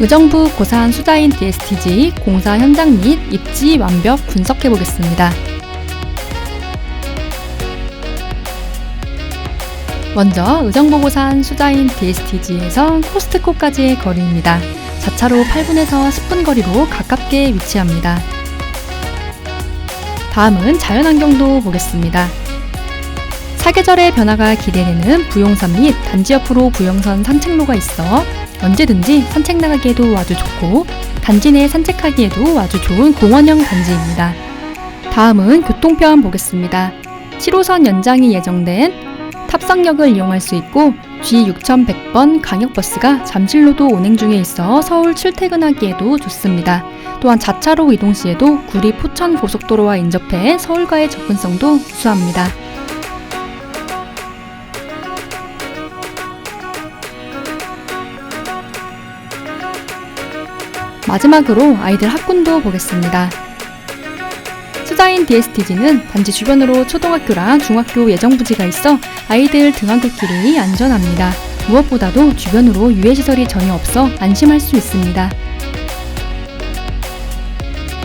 의정부 고산 수자인 DSTG 공사 현장 및 입지 완벽 분석해 보겠습니다. 먼저 의정부 고산 수자인 DSTG에서 코스트코까지의 거리입니다. 자차로 8분에서 10분 거리로 가깝게 위치합니다. 다음은 자연환경도 보겠습니다. 사계절의 변화가 기대되는 부용선 및 단지 옆으로 부용선 산책로가 있어 언제든지 산책 나가기에도 아주 좋고 단지 내 산책하기에도 아주 좋은 공원형 단지입니다. 다음은 교통편 보겠습니다. 7호선 연장이 예정된 탑성역을 이용할 수 있고 G6100번 강역버스가 잠실로도 운행 중에 있어 서울 출퇴근하기에도 좋습니다. 또한 자차로 이동 시에도 구리 포천 고속도로와 인접해 서울과의 접근성도 우수합니다. 마지막으로 아이들 학군도 보겠습니다. 수자인 DSTG는 단지 주변으로 초등학교랑 중학교 예정 부지가 있어 아이들 등하굣길이 안전합니다. 무엇보다도 주변으로 유해시설이 전혀 없어 안심할 수 있습니다.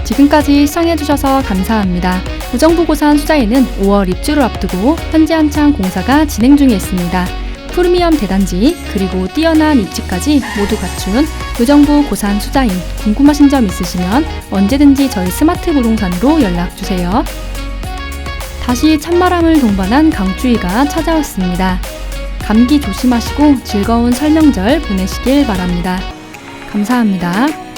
지금까지 시청해주셔서 감사합니다. 의정부 고산 수자에는 5월 입주를 앞두고 현재 한창 공사가 진행 중에 있습니다. 프리미엄 대단지 그리고 뛰어난 입지까지 모두 갖춘 의정부 고산 수자인 궁금하신 점 있으시면 언제든지 저희 스마트 부동산으로 연락 주세요. 다시 찬바람을 동반한 강추위가 찾아왔습니다. 감기 조심하시고 즐거운 설명절 보내시길 바랍니다. 감사합니다.